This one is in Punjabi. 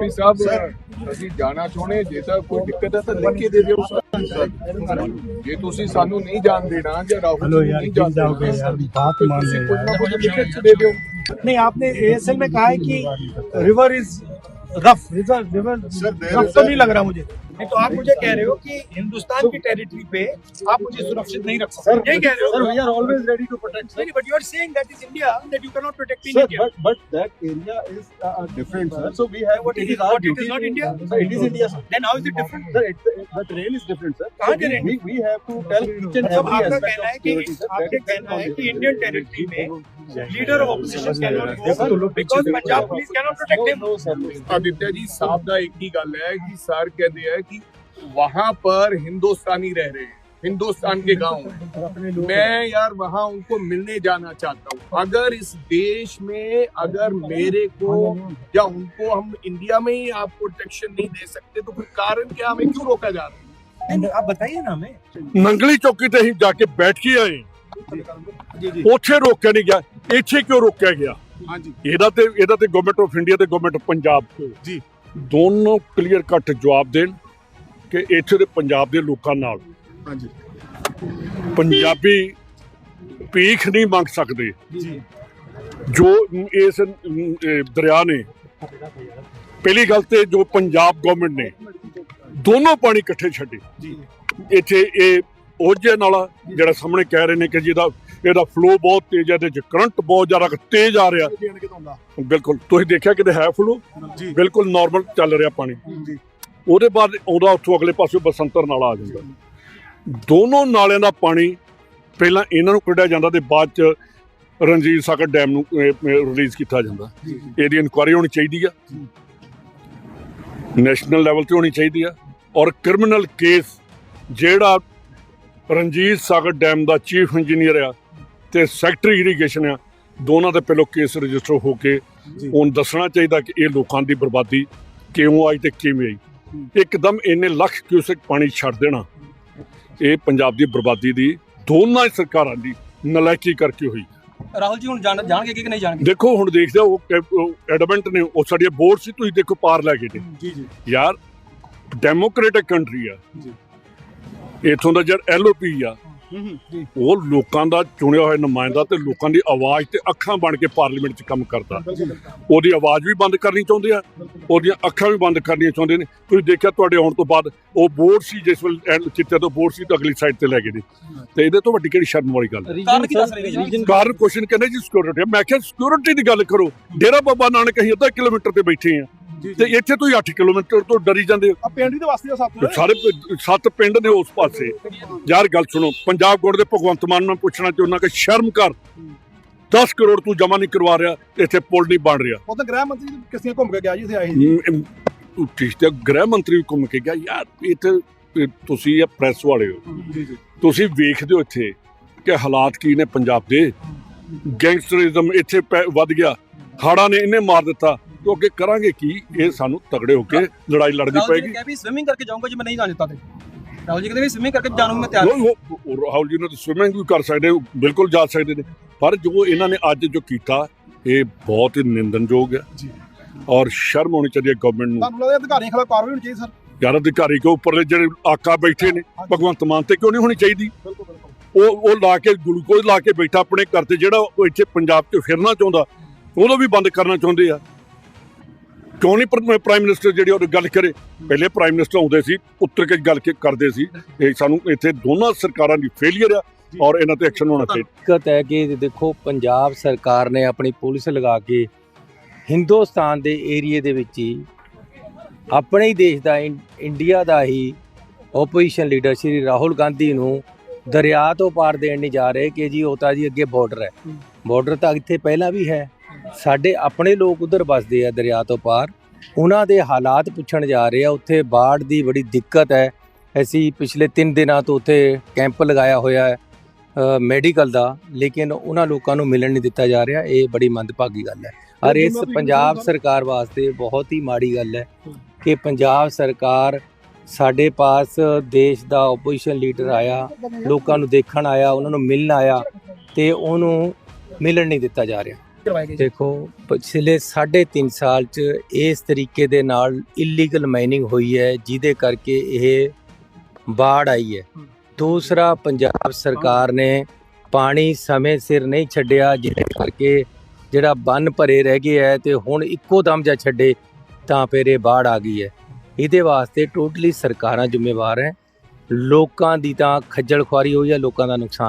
ਐਸਪੀ ਸਾਹਿਬ ਅਸੀਂ ਜਾਣਾ ਚਾਹੁੰਦੇ ਜੇ ਤਾਂ ਕੋਈ ਦਿੱਕਤ ਹੈ ਤਾਂ ਲਿਖ ਕੇ ਦੇ ਦਿਓ ਸਰ ਜੇ ਤੁਸੀਂ ਸਾਨੂੰ ਨਹੀਂ ਜਾਣ ਦੇਣਾ ਜਾਂ ਰਾਹੁਲ हेलो ਨੂੰ यार ਨਹੀਂ गिर ਜਾਣ जाओगे ਦੇਣਾ यार बात मान ਤੁਸੀਂ ले ਕੁਝ ਨਾ यार ਕੁਝ ਲਿਖ ਕੇ ਦੇ ਦਿਓ नहीं आपने एएसएल में कहा है कि river is rough river river rough तो नहीं लग रहा मुझे नहीं तो आप मुझे कह रहे हो कि हिंदुस्तान की टेरिटरी पे आप मुझे सुरक्षित नहीं रख सकते यही कह रहे हो Sir, we are always ready to protect. Sir, नहीं but you are saying that is India that you can not protect in sir India but but that area is uh, uh, different, sir. So we have What it is is our what it duty. is not India? Sir, it is India, sir. Then how is it different Sir, it's, it, the terrain is different, sir. कहाँ So we, terrain? we, we have to tell each and मतलब every आपका aspect कहना of है कि security, sir. आपके That is कहना है not कि इंडियन टेरिटरी में leader of opposition can not Sir, go because Punjab police can not protect no, him no, sir. No. Aditya ji साहब ਦਾ ਇੱਕ ਹੀ ਗੱਲ ਹੈ कि सर कहते हैं कि वहां पर हिंदुस्तानी रह रहे हैं हिंदुस्तान के गांव में मैं यार वहां उनको मिलने जाना चाहता हूँ अगर इस देश में अगर मेरे को या उनको हम इंडिया में ही आप प्रोटेक्शन नहीं दे सकते तो फिर कारण क्या हमें क्यों रोका जा रहा है आप बताइए ना हमें ਨੰਗਲੀ ਚੌਕੀ ਤੇ ਅਸੀਂ ਜਾ ਕੇ ਬੈਠ ਕੇ ਆਏ ਉੱਥੇ ਰੋਕਿਆ ਨਹੀਂ ਗਿਆ ਇੱਥੇ ਕਿਉਂ ਰੋਕਿਆ ਗਿਆ ਹਾਂਜੀ ਇਹਦਾ ਤੇ ਇਹਦਾ ਤੇ ਗਵਰਨਮੈਂਟ ਆਫ ਇੰਡੀਆ ਤੇ ਗਵਰਨਮੈਂਟ ਆਫ ਪੰਜਾਬ ਜੀ। ਦੋਨੋਂ ਕਲੀਅਰ ਕੱਟ ਜਵਾਬ ਦੇਣ ਕਿ ਇੱਥੇ ਦੇ ਪੰਜਾਬ ਦੇ ਲੋਕਾਂ ਨਾਲ ਹਾਂਜੀ। ਪੰਜਾਬੀ ਭੀਖ ਨਹੀਂ ਮੰਗ ਸਕਦੇ। ਜੀ। ਜੋ ਇਸ ਦਰਿਆ ਨੇ ਪਹਿਲੀ ਗੱਲ ਤੇ ਜੋ ਪੰਜਾਬ ਗਵਰਨਮੈਂਟ ਨੇ ਦੋਨੋਂ ਪਾਣੀ ਇਕੱਠੇ ਛੱਡੇ। ਜੀ। ਇੱਥੇ ਇਹ ਉਹਜੇ ਨਾਲ ਜਿਹੜਾ ਸਾਹਮਣੇ ਕਹਿ ਰਹੇ ਨੇ ਕਿ ਜਿਹਦਾ ਇਹਦਾ ਫਲੋ ਬਹੁਤ ਤੇਜ਼ ਹੈ ਚ ਕਰੰਟ ਬਹੁਤ ਜ਼ਿਆਦਾ ਤੇਜ਼ ਆ ਰਿਹਾ। ਬਿਲਕੁਲ ਤੁਸੀਂ ਦੇਖਿਆ ਕਿਤੇ ਹੈ ਫਲੋ ਬਿਲਕੁਲ ਨਾਰਮਲ ਚੱਲ ਰਿਹਾ ਪਾਣੀ। ਜੀ। ਉਹਦੇ ਬਾਅਦ ਆਉਂਦਾ ਉੱਥੋਂ ਅਗਲੇ ਪਾਸੇ ਬਸੰਤਰ ਨਾਲਾ ਆ ਜਾਂਦਾ। ਦੋਨੋਂ ਨਾਲਿਆਂ ਦਾ ਪਾਣੀ ਪਹਿਲਾਂ ਇਹਨਾਂ ਨੂੰ ਕੱਢਿਆ ਜਾਂਦਾ ਤੇ ਬਾਅਦ ਚ ਰਣਜੀਤ ਸਾਗਰ ਡੈਮ ਨੂੰ ਰਿਲੀਜ਼ ਕੀਤਾ ਜਾਂਦਾ। ਇਹਦੀ ਇਨਕੁਆਇਰੀ ਹੋਣੀ ਚਾਹੀਦੀ ਆ। ਨੈਸ਼ਨਲ ਲੈਵਲ ਤੇ ਹੋਣੀ ਚਾਹੀਦੀ ਆ। ਔਰ ਕ੍ਰਿਮੀਨਲ ਕੇਸ ਜਿਹੜਾ ਰਣਜੀਤ ਸਾਗਰ ਡੈਮ ਦਾ ਚੀਫ ਇੰਜੀਨੀਅਰ ਆ ਤੇ ਸੈਕਟਰੀ ਇਰੀਗੇਸ਼ਨ ਆ ਦੋਨਾਂ ਦੇ ਪਹਿਲੋਂ ਕੇਸ ਰਜਿਸਟਰ ਹੋ ਕੇ ਉਹਨ ਦੱਸਣਾ ਚਾਹੀਦਾ ਕਿ ਇਹ ਲੋਕਾਂ ਦੀ ਬਰਬਾਦੀ ਕਿਉਂ ਆਈ ਤੇ ਕਿਵੇਂ ਆਈ। ਇੱਕਦਮ ਇੰਨੇ ਲੱਖ ਕਿਊਸੈਕ ਪਾਣੀ ਛੱਡ ਦੇਣਾ। ਇਹ ਪੰਜਾਬ ਦੀ ਬਰਬਾਦੀ ਦੀ ਦੋਨਾਂ ਸਰਕਾਰਾਂ ਦੀ ਨਲਾਇਕੀ ਕਰਕੇ ਹੋਈ। ਰਾਹੁਲ ਜੀ ਹੁਣ ਜਾਣ ਜਾਣਗੇ ਕਿ ਨਹੀਂ ਜਾਣਗੇ? ਦੇਖੋ ਹੁਣ ਦੇਖਦੇ ਉਹ ਐਡਮੈਂਟ ਨੇ ਉਹ ਸਾਡੀਆਂ ਬੋਰਡ ਸੀ ਤੁਸੀਂ ਦੇਖੋ ਪਾਰ ਲੈ ਗਏ ਨੇ। ਜੀ ਜੀ। ਯਾਰ ਡੈਮੋਕ੍ਰੈਟਿਕ ਕੰਟਰੀ ਆ। ਜੀ। ਇਥੋਂ ਦਾ ਜਿਹੜਾ ਐਲਓਪੀ ਆ ਉਹ ਲੋਕਾਂ ਦਾ ਚੁਣਿਆ ਹੋਇਆ ਨੁਮਾਇੰਦਾ ਤੇ ਲੋਕਾਂ ਦੀ ਆਵਾਜ਼ ਤੇ ਅੱਖਾਂ ਬਣ ਕੇ ਪਾਰਲੀਮੈਂਟ 'ਚ ਕੰਮ ਕਰਦਾ। ਉਹਦੀ ਆਵਾਜ਼ ਵੀ ਬੰਦ ਕਰਨੀ ਚਾਹੁੰਦੇ ਆ ਉਹਦੀਆਂ ਅੱਖਾਂ ਵੀ ਬੰਦ ਕਰਨੀਆਂ ਚਾਹੁੰਦੇ ਨੇ। ਤੁਸੀਂ ਦੇਖਿਆ ਤੁਹਾਡੇ ਆਉਣ ਤੋਂ ਬਾਅਦ ਉਹ ਬੋਰਡ ਸੀ ਜਿਸ ਵੇਲੇ ਚਿੱਤੇ ਤੋਂ ਬੋਰਡ ਸੀ ਤਾਂ ਅਗਲੀ ਸਾਈਡ ਤੇ ਲੈ ਗਏ ਨੇ। ਤੇ ਇਹਦੇ ਤੋਂ ਵੱਡੀ ਕਿਹੜੀ ਸ਼ਰਮ ਵਾਲੀ ਗੱਲ ਹੈ? ਕਾਰਨ ਕੀ ਦੱਸ ਰਹੇ ਨੇ ਜੀ? ਕਾਰਨ ਕੁਐਸਚਨ ਕਹਿੰਦੇ ਜੀ ਸਿਕਿਉਰਿਟੀ ਮੈਂ ਕਿਹਾ ਸਿਕਿਉਰਿਟੀ ਦੀ ਗੱਲ ਕਰੋ। ਡੇਰਾ ਬਾਬਾ ਨਾਨਕ ਅਸੀਂ ਅੱਧਾ ਕਿਲੋਮੀਟਰ ਤੇ ਬੈਠੇ ਆ। ਤੇ ਇੱਥੇ ਤੁਸੀਂ 8 ਕਿਲੋਮੀਟਰ ਤੋਂ ਡਰੀ ਜਾਂਦੇ ਹੋ। ਆ ਪਿੰਡ ਦੇ ਵਾਸਤੇ ਸਾਥ ਤੇ ਸਾਰੇ ਪ- ਸੱਤ ਪਿੰਡ ਨੇ ਉਸ ਪਾਸੇ। ਯਾਰ ਗੱਲ ਸੁਣੋ ਪੰਜਾਬ ਗੋੜ ਦੇ ਭਗਵੰਤ ਮਾਨ ਨੂੰ ਪੁੱਛਣਾ ਚਾਹੁੰਦਾ ਕਿ ਸ਼ਰਮ ਕਰ। 10 ਕਰੋੜ ਤੂੰ ਜਮਾ ਨਹੀਂ ਕਰਵਾ ਰਿਹਾ ਇੱਥੇ ਪੁਲ ਨਹੀਂ ਬਣ ਰਿਹਾ। ਉਹ ਤਾਂ ਗ੍ਰਹਿ ਮੰਤਰੀ ਕਿਸੇ ਘੁੰਮ ਕੇ ਗਿਆ ਜੀ ਇੱਥੇ ਆਏ ਠੀਕ ਤੇ ਗ੍ਰਹਿ ਮੰਤਰੀ ਵੀ ਘੁੰਮ ਕੇ ਗਿਆ। ਯਾਰ ਇੱਥੇ ਇਹ ਤੁਸੀਂ ਇਹ ਪ੍ਰੈਸ ਵਾਲੇ ਹੋ। ਜੀ ਜੀ। ਤੁਸੀਂ ਵੇਖਦੇ ਹੋ ਇੱਥੇ ਕਿ ਹਾਲਾਤ ਕੀ ਨੇ ਪੰਜਾਬ ਦੇ। ਗੈਂਗਸਟਰਿਜ਼ਮ ਇੱਥੇ ਪੈ- ਵੱਧ ਗਿਆ। ਹਾੜਾ ਨੇ ਇਹਨੇ ਮਾਰ ਦਿੱਤਾ। ਤੋਂ ਅੱਗੇ ਕਰਾਂਗੇ ਕੀ? ਇਹ ਸਾਨੂੰ ਤਗੜੇ ਹੋ ਕੇ ਲੜਾਈ ਲੜਨੀ ਪਏਗੀ। ਕਿਹਾ ਵੀ ਸਵਿਮਿੰਗ ਕਰਕੇ ਜਾਊਂਗਾ ਜੀ ਮੈਂ ਨਹੀਂ ਜਾਣ ਦਿੱਤਾ ਤੇ। ਰਾਹੁਲ ਜੀ ਕਹਿੰਦੇ ਵੀ ਸਵਿਮਿੰਗ ਕਰਕੇ ਜਾਣ ਨੂੰ ਮੈਂ ਤਿਆਰ ਉਹ ਰਾਹੁਲ ਜੀ ਨੇ ਤਾਂ ਸਵਿਮਿੰਗ ਵੀ ਕਰ ਸਕਦੇ ਬਿਲਕੁਲ ਜਾ ਸਕਦੇ ਨੇ। ਪਰ ਜੋ ਇਹਨਾਂ ਨੇ ਅੱਜ ਜੋ ਕੀਤਾ ਇਹ ਬਹੁਤ ਹੀ ਨਿੰਦਨਯੋਗ ਹੈ। ਜੀ। ਔਰ ਸ਼ਰਮ ਹੋਣੀ ਚਾਹੀਦੀ ਹੈ ਗਵਰਨਮੈਂਟ ਨੂੰ। ਤੁਹਾਨੂੰ ਲੱਗਦਾ ਅਧਿਕਾਰੀਆਂ ਖਿਲਾਫ ਕਾਰਵਾਈ ਹੋਣੀ ਚਾਹੀਦੀ ਸਰ? ਯਾਰ ਅਧਿਕਾਰੀ ਕੇ ਉੱਪਰਲੇ ਜਿਹੜੇ ਆਕਾ ਬੈਠੇ ਨੇ ਭਗਵੰਤ ਮਾਨ ਤੇ ਕਿਉਂ ਨਹੀਂ ਹੋਣੀ ਚਾਹੀਦੀ? ਉਹ ਉਹ ਲਾ ਕੇ ਗਲੂਕੋਜ਼ ਲਾ ਕੇ ਬੈਠਾ ਆਪਣੇ ਘਰ ਤੇ ਜਿਹੜਾ ਉਹ ਇੱਥੇ ਪੰਜਾਬ 'ਚ ਫਿਰਨਾ ਚਾਹੁੰਦਾ ਉਹਨੂੰ ਵੀ ਬੰਦ ਕਰਨਾ ਚਾਹੁੰਦੇ ਆ। ਕਿਉਂ ਨਹੀਂ ਪ੍ਰ- ਪ੍ਰਾਈਮ ਮਿਨਿਸਟਰ ਜਿਹੜੀ ਉਹ ਗੱਲ ਕਰੇ? ਪਹਿਲੇ ਪ੍ਰਾਈਮ ਮਿਨਿਸਟਰ ਆਉਂਦੇ ਸੀ ਉੱਤਰ ਕੇ ਗੱਲ ਕੇ ਕਰਦੇ ਸੀ। ਇਹ ਸਾਨੂੰ ਇੱਥੇ ਦੋਨਾਂ ਸਰਕਾਰਾਂ ਦੀ ਫੇਲਿਅਰ ਆ ਔਰ ਇਹਨਾਂ ਤੇ ਐਕਸ਼ਨ ਹੋਣਾ ਚਾਹੀਦਾ। ਦਿੱਕਤ ਹੈ ਕਿ ਦੇਖੋ ਪੰਜਾਬ ਸਰਕਾਰ ਨੇ ਆਪਣੀ ਪੁਲਿਸ ਲਗਾ ਕੇ ਹਿੰਦੁਸਤਾਨ ਦੇ ਏਰੀਏ ਦੇ ਵਿੱਚ ਹੀ ਆਪਣੇ ਹੀ ਦੇਸ਼ ਦਾ ਇੰਡੀਆ ਦਾ ਹੀ ਆਪੋਜੀਸ਼ਨ ਲੀਡਰ ਸ਼੍ਰੀ ਰਾਹੁਲ ਗਾਂਧੀ ਨੂੰ ਦਰਿਆ ਤੋਂ ਪਾਰ ਦੇਣ ਨਹੀਂ ਜਾ ਰਹੇ ਕਿ ਜੀ ਉਹ ਤਾਂ ਜੀ ਅੱਗੇ ਬਾਰਡਰ ਹੈ। ਬਾਰਡਰ ਤਾਂ ਇੱਥੇ ਪਹਿਲਾਂ ਵੀ ਹੈ। ਸਾਡੇ ਆਪਣੇ ਲੋਕ ਉਧਰ ਵੱਸਦੇ ਆ ਦਰਿਆ ਤੋਂ ਪਾਰ। ਉਹਨਾਂ ਦੇ ਹਾਲਾਤ ਪੁੱਛਣ ਜਾ ਰਹੇ ਆ ਉੱਥੇ ਬਾੜ ਦੀ ਬੜੀ ਦਿੱਕਤ ਹੈ। ਅਸੀਂ ਪਿਛਲੇ 3 ਦਿਨਾਂ ਤੋਂ ਉੱਥੇ ਕੈਂਪ ਲਗਾਇਆ ਹੋਇਆ ਹੈ ਮੈਡੀਕਲ ਦਾ ਲੇਕਿਨ ਉਹਨਾਂ ਲੋਕਾਂ ਨੂੰ ਮਿਲਣ ਨਹੀਂ ਦਿੱਤਾ ਜਾ ਰਿਹਾ। ਇਹ ਬੜੀ ਮੰਦਭਾਗੀ ਗੱਲ ਹੈ। ਔਰ ਇਸ ਪੰਜਾਬ ਸਰਕਾਰ ਵਾਸਤੇ ਬਹੁਤ ਹੀ ਮਾੜੀ ਗੱਲ ਹੈ ਕਿ ਪੰਜਾਬ ਸਰਕਾਰ ਸਾਡੇ ਪਾਸ ਦੇਸ਼ ਦਾ ਆਪੋਜੀਸ਼ਨ ਲੀਡਰ ਆਇਆ ਲੋਕਾਂ ਨੂੰ ਦੇਖਣ ਆਇਆ ਉਹਨਾਂ ਨੂੰ ਮਿਲਣ ਆਇਆ ਤੇ ਉਹਨੂੰ ਮਿਲਣ ਨਹੀਂ ਦਿੱਤਾ ਜਾ ਰਿਹਾ। ਕਰਵਾਏ ਗਏ ਜੀ। ਦੇਖੋ ਪਿਛਲੇ 3.5 ਸਾਲ ਚ ਇਸ ਤਰੀਕੇ ਦੇ ਨਾਲ ਇਲੀਗਲ ਮਾਈਨਿੰਗ ਹੋਈ ਹੈ ਜਿਹਦੇ ਕਰਕੇ ਇਹ ਬਾੜ ਆਈ ਹੈ। ਦੂਸਰਾ ਪੰਜਾਬ ਸਰਕਾਰ ਨੇ ਪਾਣੀ ਸਮੇਂ ਸਿਰ ਨਹੀਂ ਛੱਡਿਆ ਜਿਹਦੇ ਕਰਕੇ ਜਿਹੜਾ ਬੰਨ ਭਰੇ ਰਹਿ ਗਏ ਹੈ ਤੇ ਹੁਣ ਇੱਕੋ ਦਮ ਜਾਂ ਛੱਡੇ ਤਾਂ ਫਿਰ ਇਹ ਬਾੜ ਆ ਗਈ ਹੈ। ਇਹਦੇ ਵਾਸਤੇ ਟੋਟਲੀ ਸਰਕਾਰਾਂ ਜ਼ਿੰਮੇਵਾਰ ਹੈ। ਲੋਕਾਂ ਦੀ ਤਾਂ ਖੱਜਲ ਖੁਆਰੀ ਹੋਈ ਹੈ ਲੋਕਾਂ ਦਾ ਨੁਕਸਾਨ